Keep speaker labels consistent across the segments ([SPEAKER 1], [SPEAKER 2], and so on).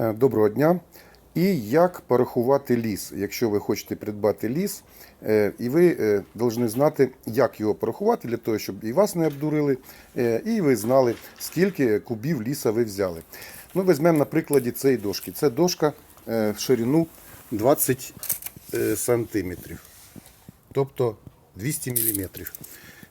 [SPEAKER 1] Е, Доброго дня. І як порахувати ліс, якщо ви хочете придбати ліс, е, і ви е, повинні знати, як його порахувати, для того, щоб і вас не обдурили, е, і ви знали, скільки кубів ліса ви взяли. Ну, візьмемо на прикладі цієї дошки. Це дошка е, в ширину 20 е, сантиметрів, тобто 200 міліметрів.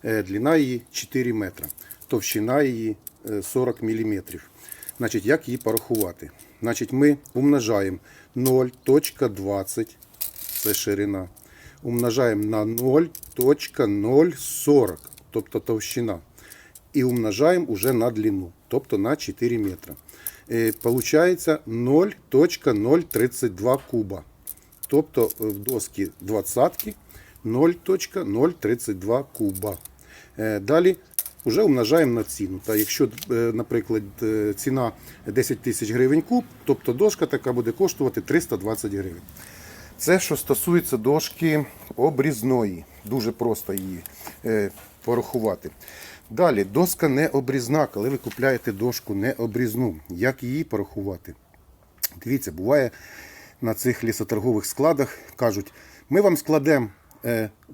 [SPEAKER 1] Е, Длина її 4 метри, товщина її е, 40 міліметрів. Значить, як її порахувати? Значить, ми умножаємо 0.20, це ширина. Умножаємо на 0.040, тобто товщина. І умножаємо уже на длину, тобто на 4 метри. Е, Получається 0.032 куба. Тобто в доски 20 0.032 куба. Е, Далі вже умножаємо на ціну. Та якщо, е, наприклад, е, ціна 10 тисяч гривень куб, тобто дошка така буде коштувати 320 гривень. Це що стосується дошки обрізної. Дуже просто її е, порахувати. Далі, доска не обрізна, коли ви купляєте дошку не обрізну. Як її порахувати? Дивіться, буває на цих лісоторгових складах кажуть, ми вам складемо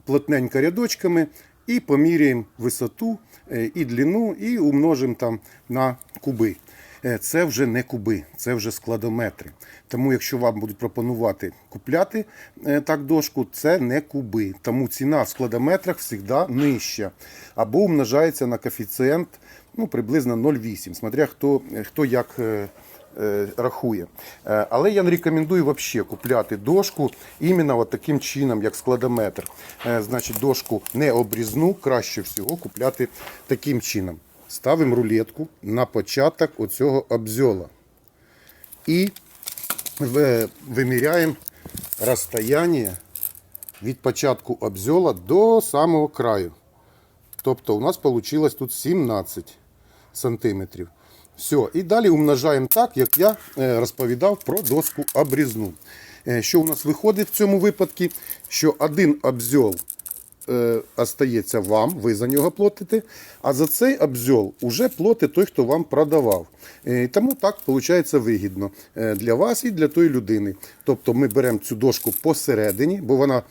[SPEAKER 1] плотненько рядочками і поміряємо висоту е, і длину, і умножимо там на куби. Е, Це вже не куби, це вже складометри. Тому, якщо вам будуть пропонувати купляти е, так дошку, це не куби. Тому ціна в складометрах завжди нижча. Або умножається на коефіцієнт ну, приблизно 0,8, смотря хто, хто як рахує. Е, Але я не рекомендую взагалі купляти дошку іменно от таким чином, як складометр. Е, Значить, дошку не обрізну, краще всього купляти таким чином. Ставимо рулетку на початок оцього обзьола. І виміряємо розстояння від початку обзьола до самого краю. Тобто у нас вийшло тут 17 сантиметрів. Все, і далі умножаємо так, як я е, розповідав про доску обрізну. Е, Що у нас виходить в цьому випадку? Що один обзьол е, остається вам, ви за нього платите, а за цей обзьол уже платить той, хто вам продавав. І Тому так виходить вигідно для вас і для тої людини. Тобто ми беремо цю дошку посередині, бо вона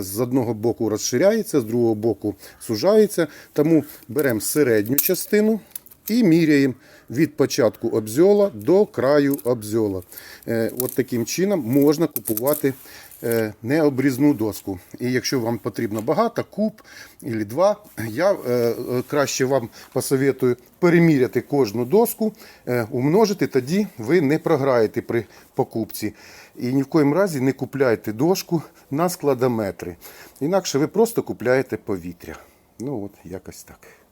[SPEAKER 1] з одного боку розширяється, з другого боку сужається. Тому беремо середню частину. І міряємо від початку обзьола до краю обзьола. Е, От таким чином можна купувати е, необрізну доску. І якщо вам потрібно багато, куб або два, я е, краще вам посоветую переміряти кожну доску, умножити, тоді ви не програєте при покупці. І ні в коїм разі не купляйте дошку на складометри. Інакше ви просто купляєте повітря. Ну от якось так.